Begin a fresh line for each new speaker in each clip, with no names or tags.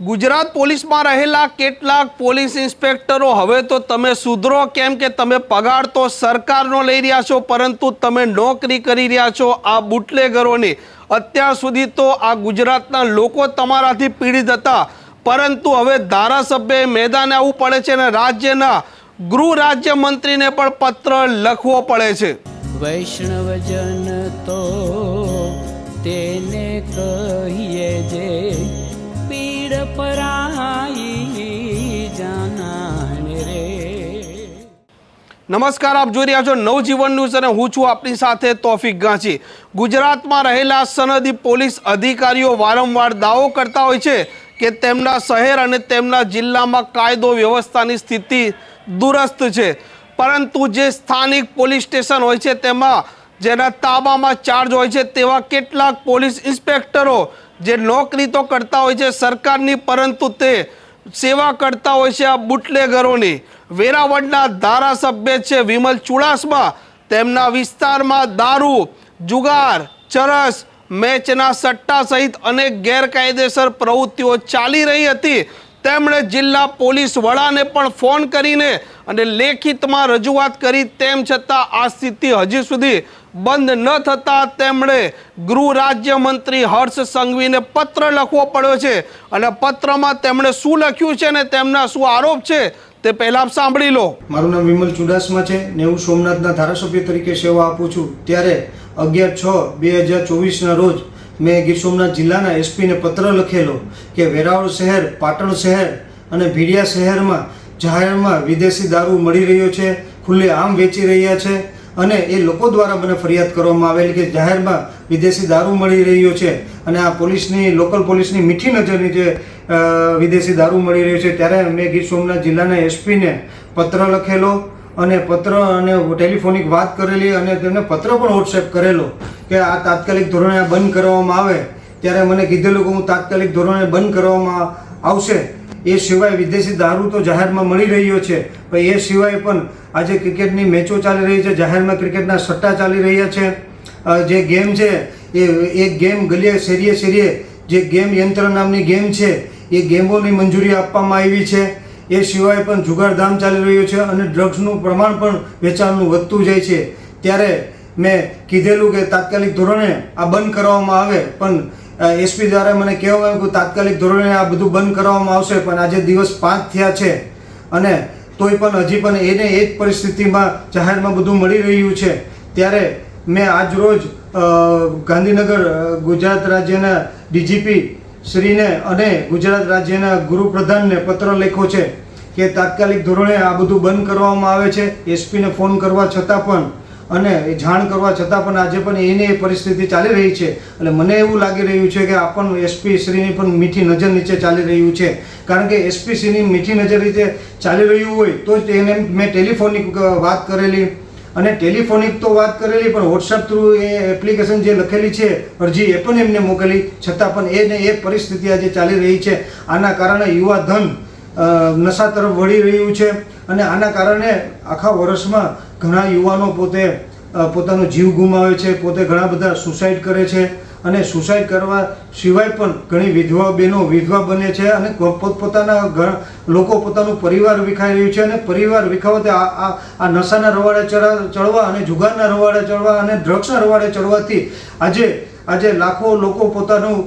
ગુજરાત પોલીસમાં રહેલા કેટલાક પોલીસ ઇન્સ્પેક્ટરો, હવે તો તમે સુધરો કેમ કે તમે પગાર તો સરકારનો લઈ રહ્યા છો, પરંતુ તમે નોકરી કરી રહ્યા છો આ બુટલેગરોની. અત્યાર સુધી તો આ ગુજરાતના લોકો તમારાથી પીડિત હતા, પરંતુ હવે ધારાસભ્ય મેદાને આવવું પડે છે અને રાજ્યના ગૃહ રાજ્ય મંત્રીને પણ પત્ર લખવો પડે છે.
વૈષ્ણવજન તો તેને કહીએ જે
નમસ્કાર, આપ જોઈ રહ્યા છો નવજીવન ન્યૂઝ અને હું છું આપની સાથે તોફિક ગાંચી. ગુજરાતમાં રહેલા સનદી પોલીસ અધિકારીઓ વારંવાર દાવો કરતા હોય છે કે તેમના શહેર અને તેમના જિલ્લામાં કાયદો વ્યવસ્થાની સ્થિતિ દુરસ્ત છે. પરંતુ જે સ્થાનિક પોલીસ સ્ટેશન હોય છે તેમાં, જેના તાબામાં ચાર્જ હોય છે તેવા કેટલાક પોલીસ ઇન્સ્પેક્ટરો જે નોકરી તો કરતા હોય છે સરકારની, પરંતુ તે સેવા કરતા હોય છે આ બુટલેગરોની. વેરાવળના ધારાસભ્ય છે વિમલ ચુડાસમા. તેમના વિસ્તારમાં દારૂ, જુગાર, ચરસ, મેચના સટ્ટા સહિત અનેક ગેરકાયદેસર પ્રવૃત્તિઓ ચાલી રહી હતી. તેમણે જિલ્લા પોલીસ વડાને પણ ફોન કરીને અને લેખિતમાં રજૂઆત કરી તેમ છતાં આ સ્થિતિ હજી સુધી બંધ ન થતાં તેમણે ગૃહ રાજ્યમંત્રી હર્ષ સંઘવીને પત્ર લખવો પડ્યો છે. અને પત્રમાં તેમણે શું લખ્યું છે અને તેમના શું આરોપ છે તે પહેલા આપ સાંભળી લો.
મારું નામ વિમલ ચુડાસમા છે ને હું સોમનાથના ધારાસભ્ય તરીકે સેવા આપું છું. ત્યારે અગિયાર છ બે હજાર ચોવીસના રોજ મેં ગીર સોમનાથ જિલ્લાના એસપીને પત્ર લખેલો કે વેરાવળ શહેર, પાટણ શહેર અને ભીડિયા શહેરમાં જાહેરમાં વિદેશી દારૂ મળી રહ્યો છે, ખુલ્લે આમ વેચી રહ્યા છે. અને એ લોકો દ્વારા મને ફરિયાદ કરવામાં આવેલી કે જાહેરમાં વિદેશી દારૂ મળી રહ્યો છે અને આ પોલીસની, લોકલ પોલીસની મીઠી નજરની જે વિદેશી દારૂ મળી રહ્યો છે, ત્યારે મેં ગીર સોમનાથ જિલ્લાના એસપીને પત્ર લખેલો અને પત્ર અને ટેલિફોનિક વાત કરેલી અને તેમને પત્ર પણ વોટ્સએપ કરેલો કે આ તાત્કાલિક ધોરણે બંધ કરવામાં આવે. ત્યારે મને કીધેલું કે હું તાત્કાલિક ધોરણે બંધ કરવામાં આવશે. એ સિવાય વિદેશી દારૂ તો જાહેરમાં મળી રહ્યો છે. પણ એ સિવાય પણ આજે ક્રિકેટની મેચો ચાલી રહી છે. જાહેરમાં ક્રિકેટના સટ્ટા ચાલી રહ્યા છે. જે ગેમ છે, એ એ ગેમ ગલીએ શેરીએ શેરીએ જે ગેમ યંત્ર નામની ગેમ છે, એ ગેમોની મંજૂરી આપવામાં આવી છે. એ સિવાય પણ જુગારધામ ચાલી રહ્યું છે અને ડ્રગ્સનું પ્રમાણ પણ વેચાણનું વધતું જાય છે. ત્યારે મેં કીધેલું કે તાત્કાલિક ધોરણે આ બંધ કરવામાં આવે. પણ એસપી દ્વારા મને કહેવામાં આવ્યું કે તાત્કાલિક ધોરણે આ બધું બંધ કરવામાં આવશે, પણ આજે દિવસ પાંચ થયા છે. અને તોય પણ હજી પણ એને એ જ પરિસ્થિતિમાં જાહેરમાં બધું મળી રહ્યું છે. ત્યારે મેં આજ રોજ ગાંધીનગર ગુજરાત રાજ્યના ડીજીપી શ્રીને અને ગુજરાત રાજ્યના ગુરુપ્રધાનને પત્ર લખ્યો છે કે તાત્કાલિક ધોરણે આ બધું બંધ કરવામાં આવે છે. એસપીને ફોન કરવા છતાં પણ અને એ જાણ કરવા છતાં પણ આજે પણ એની એ પરિસ્થિતિ ચાલી રહી છે. એટલે મને એવું લાગી રહ્યું છે કે આ પણ એસપી શ્રીની પણ મીઠી નજર નીચે ચાલી રહ્યું છે. કારણ કે એસપી શ્રીની મીઠી નજર રીતે ચાલી રહ્યું હોય તો જ એને મેં ટેલિફોનિક વાત કરેલી. અને ટેલિફોનિક તો વાત કરેલી, પણ વોટ્સઅપ થ્રુ એ એપ્લિકેશન જે લખેલી છે, અરજી એ પણ એમને મોકલી. છતાં પણ એને એ પરિસ્થિતિ આજે ચાલી રહી છે. આના કારણે યુવા ધન નશા તરફ વળી રહ્યું છે. અને આના કારણે આખા વર્ષમાં ઘણા યુવાનો પોતે પોતાનો જીવ ગુમાવે છે, પોતે ઘણા બધા સુસાઇડ કરે છે અને સુસાઇડ કરવા સિવાય પણ ઘણી વિધવા બહેનો વિધવા બને છે અને પોતપોતાના ઘર, લોકો પોતાનું પરિવાર વિખાઈ રહ્યું છે અને પરિવાર વિખાવતે આ આ નશાના રવાડે ચડા ચડવા અને જુગારના રવાડે ચડવા અને ડ્રગ્સના રવાડે ચડવાથી આજે આજે લાખો લોકો પોતાનું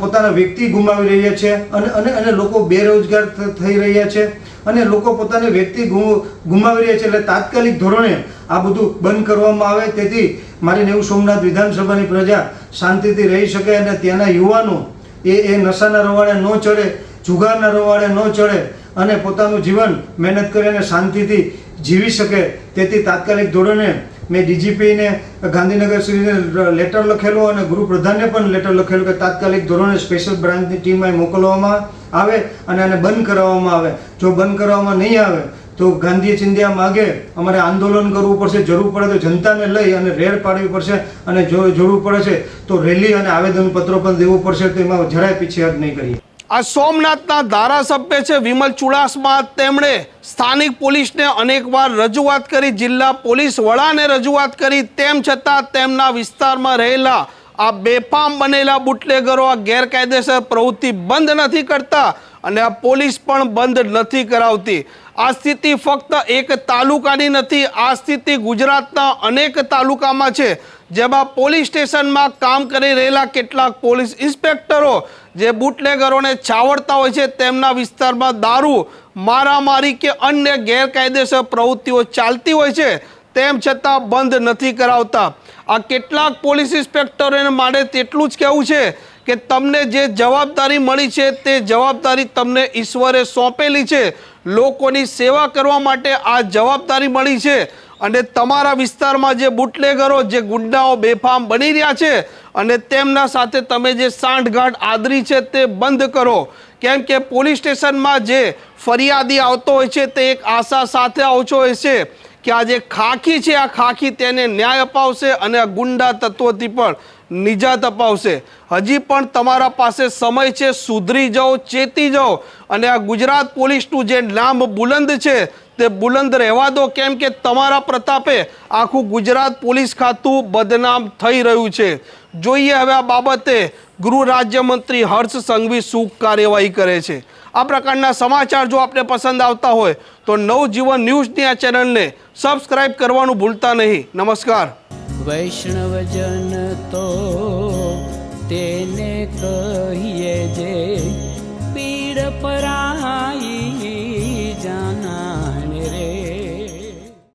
પોતાના વ્યક્તિ ગુમાવી રહ્યા છે અને અને અને લોકો બેરોજગાર થઈ રહ્યા છે. અને લોકો પોતાની વ્યક્તિ ગુમાવી રહ્યા છે. એટલે તાત્કાલિક ધોરણે આ બધું બંધ કરવામાં આવે. તેથી મારી નેવું સોમનાથ વિધાનસભાની પ્રજા શાંતિથી રહી શકે અને ત્યાંના યુવાનો એ એ નશાના રવાડે ન ચડે, જુગારના રવાડે ન ચડે અને પોતાનું જીવન મહેનત કરીને શાંતિથી જીવી શકે. તેથી તાત્કાલિક ધોરણે મેં ડીજીપીને ગાંધીનગર સુધીને લેટર લખેલો અને ગૃહપ્રધાનને પણ લેટર લખેલું કે તાત્કાલિક ધોરણે સ્પેશિયલ બ્રાન્ચની ટીમ અહીં મોકલવામાં આવે અને આને બંધ કરાવવામાં આવે. જો બંધ કરવામાં નહીં આવે, તો ગાંધી ચિંધ્યા માગે. અમારે આંદોલન કરવું પડશે, જરૂર પડે તો જનતાને લઈ અને રેડ પાડવી પડશે અને જો જરૂર પડે છે, તો રેલી અને આવેદનપત્રો પણ દેવું પડશે, તો એમાં જરાય પીછેહટ નહીં કરીએ.
આ સોમનાથના ધારાસભ્ય છે વિમલ ચુડાસમા. તેમણે સ્થાનિક પોલીસને અનેકવાર રજૂઆત કરી, જિલ્લા પોલીસ વડાને રજૂઆત કરી. તેમ છતાં તેમના વિસ્તારમાં રહેલા આ બેફામ બનેલા બુટલેગરો આ ગેરકાયદેસર પ્રવૃત્તિ બંધ નથી કરતા અને આ પોલીસ પણ બંધ નથી કરાવતી. આ સ્થિતિ ફક્ત એક તાલુકાની નથી, આ સ્થિતિ ગુજરાતના અનેક તાલુકામાં છે. જેમાં પોલીસ સ્ટેશનમાં કામ કરી રહેલા કેટલાક પોલીસ ઇન્સ્પેક્ટરો જે બુટલેગરોને છાવડતા હોય છે, તેમના વિસ્તારમાં દારૂ, મારામારી કે અન્ય ગેરકાયદેસર પ્રવૃત્તિઓ ચાલતી હોય છે, તેમ છતાં બંધ નથી કરાવતા. આ કેટલાક પોલીસ ઇન્સ્પેક્ટરોને માટે તેટલું જ કહેવું છે કે તમને જે જવાબદારી મળી છે, તે જવાબદારી તમને ઈશ્વરે સોંપેલી છે. લોકોની સેવા કરવા માટે આ જવાબદારી મળી છે. અને તમારા વિસ્તારમાં જે બુટલેગરો, જે ગુંડાઓ બેફામ બની રહ્યા છે અને તેમના સાથે તમે જે સાંઠગાંઠ આદરી છે તે બંધ કરો. કેમ કે પોલીસ સ્ટેશનમાં જે ફરિયાદી આવતો હોય છે તે એક આશા સાથે આવતો હોય છે કે આ જે ખાખી છે, આ ખાખી તેને ન્યાય અપાવશે અને આ ગુંડા તત્વોથી પણ નિજાત અપાવશે. હજી પણ તમારા પાસે સમય છે, સુધરી જાઓ, ચેતી જાઓ અને આ ગુજરાત પોલીસનું જે નામ બુલંદ છે તે બુલંદ રહેવા દો. કેમ કે તમારા પ્રતાપે આખું ગુજરાત પોલીસ ખાતું બદનામ થઈ રહ્યું છે. જોઈએ હવે આ બાબતે ગૃહ રાજ્યમંત્રી હર્ષ સંઘવી શું કાર્યવાહી કરે છે. આ પ્રકારના સમાચાર જો આપને પસંદ આવતા હોય, તો નવજીવન ન્યૂઝની આ ચેનલને સબસ્ક્રાઇબ કરવાનું ભૂલતા નહીં. નમસ્કાર.
વૈષ્ણવજન તો તેને કહીએ જે પીડ પરા